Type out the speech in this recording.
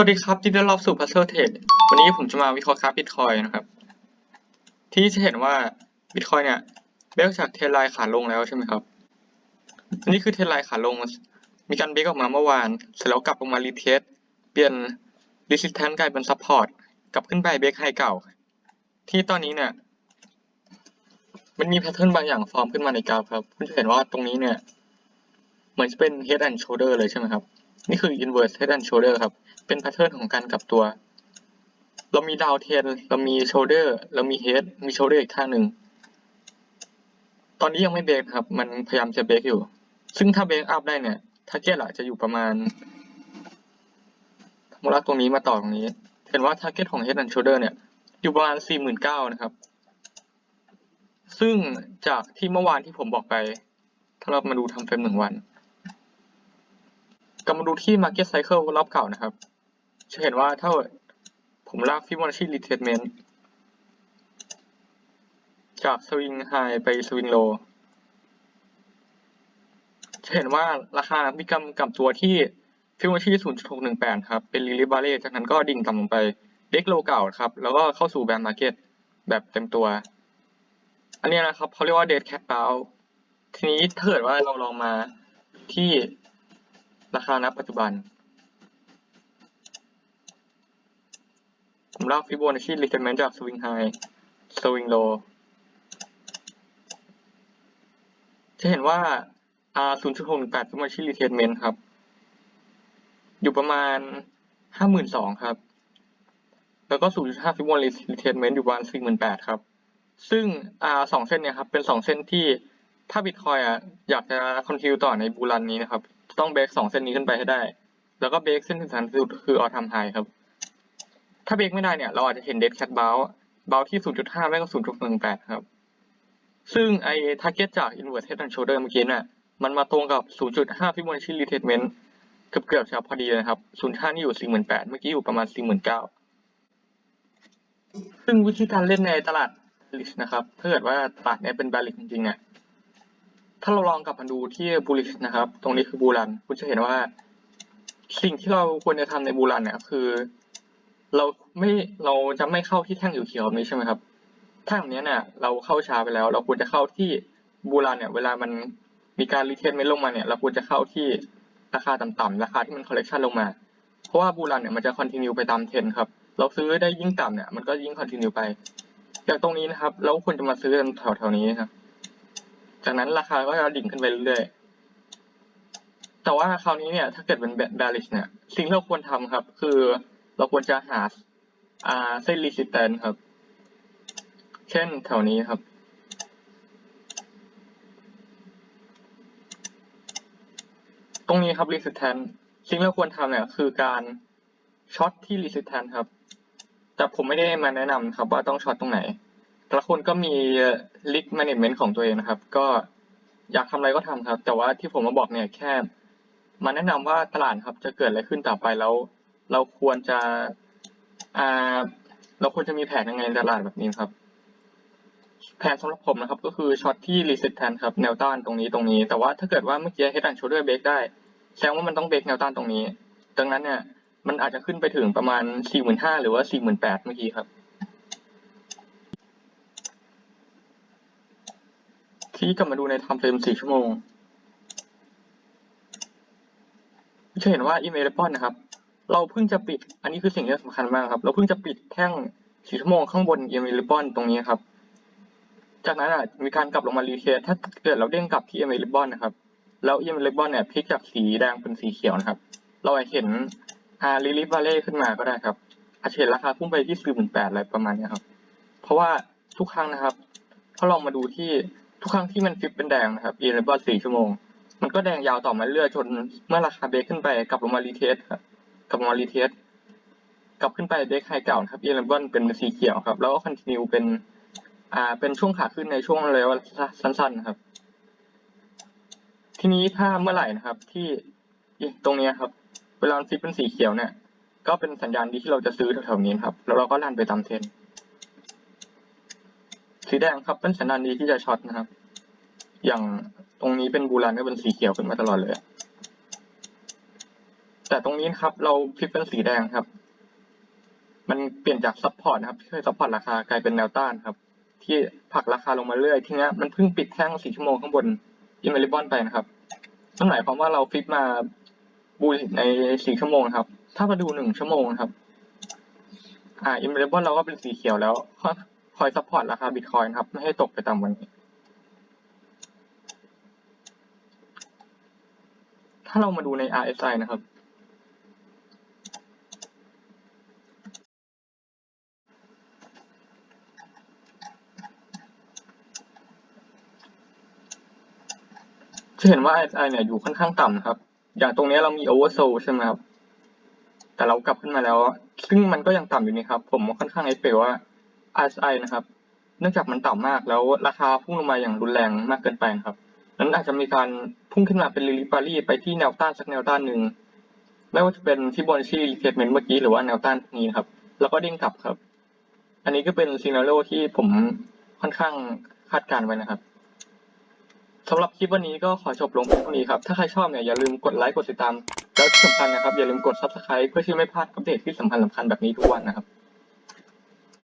วัสดีครับยินดีต้อนรับสู่ Puzzle Trade วันนี้ผมจะมาวิเคราะห์กราฟบิตคอยนะครับ ที่จะเห็นว่าบิตคอยเนี่ยเบรกจากเทรนไลน์ขาลงแล้วใช่ไหมครับ อันนี้คือเทรนไลน์ขาลง มีการเบรกออกมาเมื่อวาน เสร็จแล้วกลับลงมารีเทสเปลี่ยน resistance กลายเป็น support กลับขึ้นไปเบรกไฮเก่า ที่ตอนนี้เนี่ยมันมีแพทเทิร์นบางอย่างฟอร์มขึ้นมาในกราฟครับ คุณจะเห็นว่าตรงนี้เนี่ย เหมือนจะเป็น head and shoulder เลยใช่ไหมครับ นี่คือ inverse head and shoulder ครับ เป็นแพทเทิร์นของการกลับตัว เรามีดาวเทนเรามีโชเดอร์เรามีเฮดมีโชเดอร์อีกท่าหนึ่ง ตอนนี้ยังไม่เบรกครับ มันพยายามจะเบรกอยู่ ซึ่งถ้าเบรกอัพได้เนี่ยทาร์เก็ตอะจะอยู่ประมาณมูลค่ตรงนี้มาต่อตรงนี้ เห็นว่าทาร์เก็ตของ Head and Shoulder เนี่ย อยู่ประมาณ 49,000นะครับ ซึ่งจากที่เมื่อวานที่ผมบอกไป ถ้าเรามาดูทำเฟรมหนึ่งวัน กลับมาดูที่ Market Cycle รอบเก่านะครับ จะเห็นว่าถ้าผมลาก Fibonacci Retracement จาก Swing High ไป Swing Low จะเห็นว่าราคามีกำกับตัวที่ Fibonacci 0.618 ครับ เป็น Relief Valley จากนั้นก็ดิ่งต่ำลงไป เด็กโลเก่าครับ แล้วก็เข้าสู่ Bear Market แบบเต็มตัว อันนี้นะครับเขาเรียกว่า Dead Cat Bounce ทีนี้ถ้าเกิดว่าเราลองมาที่ ราคาณปัจจุบัน ผมลากฟิโบนัชชีรีเทนเมนต์จากสวิงไฮสวิงโลจะเห็นว่า R 0.618ฟิโบนัชชีรีเทนเมนต์ครับ อยู่ประมาณ 52,000 ครับ แล้วก็ 0.5ฟิโบนัชชีรีเทนเมนต์อยู่ประมาณ 48,000 ครับ ซึ่ง R สองเส้นเนี่ยครับ เป็นสองเส้นที่ถ้าบิตคอยอะอยากจะคอนทิวต่อในบูรันนี้นะครับ ต้องเบรกสองเส้นนี้ขึ้นไปให้ได้ แล้วก็เบรกเส้นสำคัญสุดคือออทำไฮครับ ถ้าเบรกไม่ได้เนี่ย เราอาจจะเห็นเดดแคทเบลเบลที่ 0.5 ไม่ก็ 0.18 ครับ ซึ่งไอ้ทาร์เก็ตจาก inverse head and shoulder เมื่อกี้น่ะมันมาตรงกับ 0.5 Fibonacci retracement เกือบเกือบจะพอดีเลยนะครับ0.5นี่อยู่ 48,000 เมื่อกี้อยู่ประมาณ 49,000 ซึ่งวิธีการเล่นในตลาด bullish นะครับ ถ้าเกิดว่าตลาดเนี้ยเป็น bearish จริงๆเนี่ย ถ้าเราลองกลับมาดูที่ bullish นะครับ ตรงนี้คือบูรัน คุณจะเห็นว่า สิ่งที่เราควรจะทำในบูรันเนี่ยคือ เราไม่เราจะไม่เข้าที่แท่งอยู่เขียวๆนี้ใช่ไหมครับแท่งเนี้ยเนี่ยเราเข้าช้าไปแล้ว เราควรจะเข้าที่บูรันเนี่ย เวลามันมีการรีเทสไม่ลงมาเนี่ย เราควรจะเข้าที่ราคาต่ำๆราคาที่มันคอลเลกชันลงมา เพราะว่าบูรันเนี่ยมันจะคอนติเนียไปตามเทนครับ เราซื้อได้ยิ่งต่ำเนี่ยมันก็ยิ่งคอนติเนียไปอย่างตรงนี้นะครับ เราควรจะมาซื้อแถวๆนี้ครับ จากนั้นราคาก็จะดิ่งขึ้นไปเรื่อยๆ แต่ว่าคราวนี้เนี่ยถ้าเกิดเป็น bearish เนี่ยสิ่งที่เราควรทำครับ คือเราควรจะหาอ่าเส้น resistance ครับ เช่นแถวนี้ครับตรงนี้ครับ resistance สิ่งที่เราควรทำเนี่ยคือการช็อตที่ resistance ครับ แต่ผมไม่ได้มาแนะนำครับว่าต้องช็อตตรงไหน แต่ละคนก็มี risk management ของตัวเองนะครับ ก็อยากทำอะไรก็ทำครับ แต่ว่าที่ผมมาบอกเนี่ยแค่ มาแนะนำว่าตลาดครับจะเกิดอะไรขึ้นต่อไปแล้ว เราควรจะอ่าเราควรจะมีแผนยังไงในตลาดแบบนี้ครับ แผนสำหรับผมนะครับ ก็คือช็อตที่ resistance ครับแนวต้านตรงนี้ตรงนี้ แต่ว่าถ้าเกิดว่าเมื่อกี้ head and shoulder break ได้แสดงว่ามันต้องเบรกแนวต้านตรงนี้ ดังนั้นเนี่ยมันอาจจะขึ้นไปถึงประมาณ 45,000 หรือว่า 48,000 เมื่อกี้ครับ ที่กลับมาดูใน time frame 4 ชั่วโมงจะเห็นว่า email response นะครับ เราเพิ่งจะปิด อันนี้คือสิ่งที่สำคัญมากครับ เราเพิ่งจะปิดแท่ง 4 ชั่วโมงข้างบน email response ตรงนี้ครับ จากนั้นอะมีการกลับลงมารีเทสถ้าเกิดเราเด้งกลับที่ email response นะครับ แล้ว email response เนี่ยพลิกจากสีแดงเป็นสีเขียวนะครับ เราอาจเห็นอา relief valley ขึ้นมาก็ได้ครับ อาจจะเห็นราคาพุ่งไปที่48,000อะไรประมาณนี้ครับ เพราะว่าทุกครั้งนะครับ ถ้าลองมาดูที่ ทุกครั้งที่มันฟิปเป็นแดงนะครับ email response 4ชั่วโมง มันก็แดงยาวต่อมาเรื่อยจนเมื่อราคาเบรกขึ้นไปกลับลงมารีเทสครับกลับมารีเทสกลับขึ้นไปเบรกไฮเก่าครับ e อ e เป็นสีเขียวครับ แล้วก็คอนติเนียเป็นอ่าเป็นช่วงขาขึ้นในช่วงระยะเวลาสั้นๆครับ ทีนี้ถ้าเมื่อไหร่นะครับ ที่ตรงนี้ครับ เวลาฟิปเป็นสีเขียวเนี่ย ก็เป็นสัญญาณดีที่เราจะซื้อแถวๆนี้ครับ แล้วเราก็ลั่นไปตามเทรนด์ สีแดงครับเป็นสัญญาณดีที่จะช็อตนะครับ อย่างตรงนี้เป็นบูรันก็เป็นสีเขียวขึ้นมาตลอดเลย แต่ตรงนี้ครับเราพลิกเป็นสีแดงครับ มันเปลี่ยนจากซัพพอร์ตนะครับที่เคยซัพพอร์ตราคากลายเป็นแนวต้านครับ ที่ผลักราคาลงมาเรื่อยทีนี้มันเพิ่งปิดแท่งสีชั่วโมงข้างบนอิมเมริบอนไปนะครับนั่นหมายความว่าเราฟลิปมาบูลในสี่ชั่วโมงครับ ถ้ามาดูหนึ่งชั่วโมงครับ อ่าอิมเมริบอนเราก็เป็นสีเขียวแล้ว คอยซัพพอร์ตราคาบิตคอยนครับ ไม่ให้ตกไปต่ำกว่านี้ ถ้าเรามาดูใน RSI นะครับ จะเห็นว่า RSI เนี่ยอยู่ค่อนข้างต่ำนะครับ อย่างตรงนี้เรามี oversold ใช่ไหมครับ แต่เรากลับขึ้นมาแล้ว ซึ่งมันก็ยังต่ำอยู่นี่ครับ ผมค่อนข้างไอเปว่า RSI นะครับ เนื่องจากมันต่ำมากแล้วราคาพุ่งลงมาอย่างรุนแรงมากเกินไปครับ นั้นอาจจะมีการพุ่งขึ้นมาเป็นลิลิปารีไปที่แนวต้านสักแนวต้านหนึ่ง ไม่ว่าจะเป็นที่บนที่รีเทสเมนต์เมื่อกี้หรือว่าแนวต้านนี้ครับ แล้วก็เด้งกลับครับ อันนี้ก็เป็นซีนารีโอที่ผมค่อนข้างคาดการณ์ไว้นะครับสำหรับคลิปวันนี้ก็ขอจบลงเพียงเท่านี้ครับ ถ้าใครชอบเนี่ยอย่าลืมกดไลค์ กดติดตาม แล้วที่สำคัญนะครับ อย่าลืมกด subscribe เพื่อที่ไม่พลาดอัปเดตที่สำคัญสำคัญแบบนี้ทุกวันนะครับ